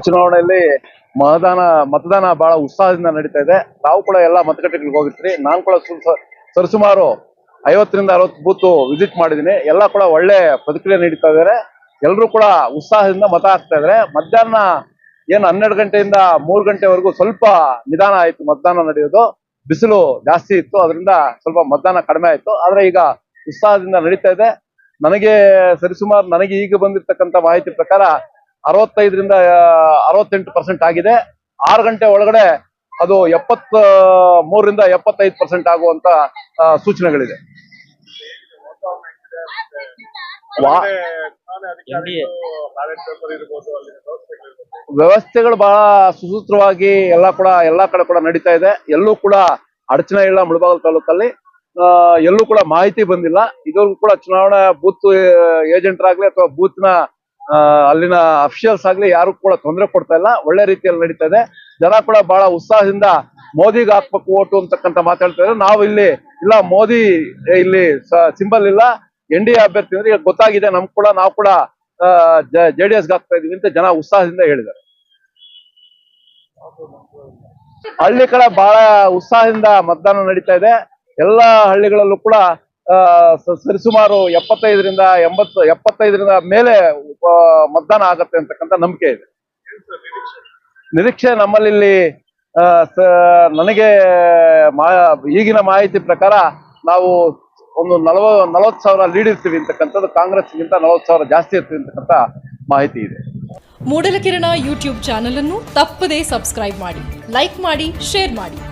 ಚುನಾವಣೆಯಲ್ಲಿ ಮತದಾನ ಮತದಾನ ಬಹಳ ಉತ್ಸಾಹದಿಂದ ನಡೀತಾ ಇದೆ. ನಾವು ಕೂಡ ಎಲ್ಲ ಮತಗಟ್ಟೆಗಳಿಗೆ ಹೋಗಿರ್ತೀವಿ ನಾನು ಕೂಡ ಸರಿಸುಮಾರು ಐವತ್ತರಿಂದ ಅರವತ್ತು ಬೂತ್ ವಿಸಿಟ್ ಮಾಡಿದೀನಿ ಎಲ್ಲ ಕೂಡ ಒಳ್ಳೆ ಪ್ರತಿಕ್ರಿಯೆ ನೀಡ್ತಾ ಇದ್ದಾರೆ. ಎಲ್ಲರೂ ಕೂಡ ಉತ್ಸಾಹದಿಂದ ಮತ ಹಾಕ್ತಾ ಇದ್ದಾರೆ. ಮಧ್ಯಾಹ್ನ ಏನು ಹನ್ನೆರಡು ಗಂಟೆಯಿಂದ ಮೂರು ಗಂಟೆವರೆಗೂ ಸ್ವಲ್ಪ ನಿಧಾನ ಆಯಿತು ಮತದಾನ ನಡೆಯೋದು. ಬಿಸಿಲು ಜಾಸ್ತಿ ಇತ್ತು. ಅದರಿಂದ ಸ್ವಲ್ಪ ಮತದಾನ ಕಡಿಮೆ ಆಯ್ತು. ಆದ್ರೆ ಈಗ ಉತ್ಸಾಹದಿಂದ ನಡೀತಾ ಇದೆ. ನನಗೆ ಸರಿಸುಮಾರು ನನಗೆ ಈಗ ಬಂದಿರತಕ್ಕಂಥ ಮಾಹಿತಿ ಪ್ರಕಾರ ಅರವತ್ತೈದರಿಂದ ಅರವತ್ತೆಂಟು ಪರ್ಸೆಂಟ್ ಆಗಿದೆ. ಆರು ಗಂಟೆ ಒಳಗಡೆ ಅದು ಎಪ್ಪತ್ ಮೂರರಿಂದ ಎಪ್ಪತ್ತೈದು ಪರ್ಸೆಂಟ್ ಆಗುವಂತ ಸೂಚನೆಗಳಿದೆ. ವ್ಯವಸ್ಥೆಗಳು ಬಹಳ ಸುಸೂತ್ರವಾಗಿ ಎಲ್ಲ ಕೂಡ ಎಲ್ಲಾ ಕಡೆ ಕೂಡ ನಡೀತಾ ಇದೆ. ಎಲ್ಲೂ ಕೂಡ ಅಡಚಣೆ ಇಲ್ಲ ಮುಳಬಾಗಲ್ ತಾಲೂಕಲ್ಲಿ. ಎಲ್ಲೂ ಕೂಡ ಮಾಹಿತಿ ಬಂದಿಲ್ಲ. ಇದುವರೆಗೂ ಕೂಡ ಚುನಾವಣಾ ಬೂತ್ ಏಜೆಂಟ್ರಾಗ್ಲಿ ಅಥವಾ ಬೂತ್ನ ಅಲ್ಲಿನ ಅಫಿಷಿಯಲ್ಸ್ ಆಗ್ಲಿ ಯಾರು ಕೂಡ ತೊಂದರೆ ಕೊಡ್ತಾ ಇಲ್ಲ. ಒಳ್ಳೆ ರೀತಿಯಲ್ಲಿ ನಡೀತಾ ಇದೆ ಜನ ಕೂಡ ಬಹಳ ಉತ್ಸಾಹದಿಂದ ಮೋದಿಗೆ ಹಾಕ್ಬೇಕು ಓಟು ಅಂತಕ್ಕಂತ ಇದ್ರು ನಾವು ಇಲ್ಲಿ, ಇಲ್ಲ, ಮೋದಿ ಇಲ್ಲಿ ಸಿಂಬಲ್ ಇಲ್ಲ. ಎನ್ ಡಿ ಎ ಅಭ್ಯರ್ಥಿ ಅಂದ್ರೆ ಗೊತ್ತಾಗಿದೆ, ನಮ್ ಕೂಡ, ನಾವು ಕೂಡ ಜೆ ಡಿ ಎಸ್ ಹಾಕ್ತಾ ಇದೀವಿ ಅಂತ ಜನ ಉತ್ಸಾಹದಿಂದ ಹೇಳಿದ್ದಾರೆ. ಹಳ್ಳಿ ಕಡೆ ಬಹಳ ಉತ್ಸಾಹದಿಂದ ಮತದಾನ ನಡೀತಾ ಇದೆ. ಎಲ್ಲಾ ಹಳ್ಳಿಗಳಲ್ಲೂ ಕೂಡ ಸರಿಸುಮಾರು ಎಪ್ಪತ್ತೈದರಿಂದ ಎಂಬತ್ತು, ಎಪ್ಪತ್ತೈದರಿಂದ ಮೇಲೆ ಮತದಾನ ಆಗತ್ತೆ ಅಂತಕ್ಕಂಥ ನಂಬಿಕೆ ಇದೆ. ನಿರೀಕ್ಷೆ ನಮ್ಮಲ್ಲಿ ನನಗೆ ಮಾ- ಈಗಿನ ಮಾಹಿತಿ ಪ್ರಕಾರ ನಾವು ಒಂದು ನಲವ, ನಲವತ್ತು ಸಾವಿರ ಲೀಡ್ ಇರ್ತೀವಿ ಅಂತಕ್ಕಂಥದ್ದು ಕಾಂಗ್ರೆಸ್ಗಿಂತ ನಲವತ್ತು ಸಾವಿರ ಜಾಸ್ತಿ ಇರ್ತೀವಿ ಅಂತಕ್ಕಂಥ ಮಾಹಿತಿ ಇದೆ. ಮೂಡಲಕಿರಣ ಯೂಟ್ಯೂಬ್ ಚಾನಲ್ ಅನ್ನು ತಪ್ಪದೇ ಸಬ್ಸ್ಕ್ರೈಬ್ ಮಾಡಿ, ಲೈಕ್ ಮಾಡಿ, ಶೇರ್ ಮಾಡಿ.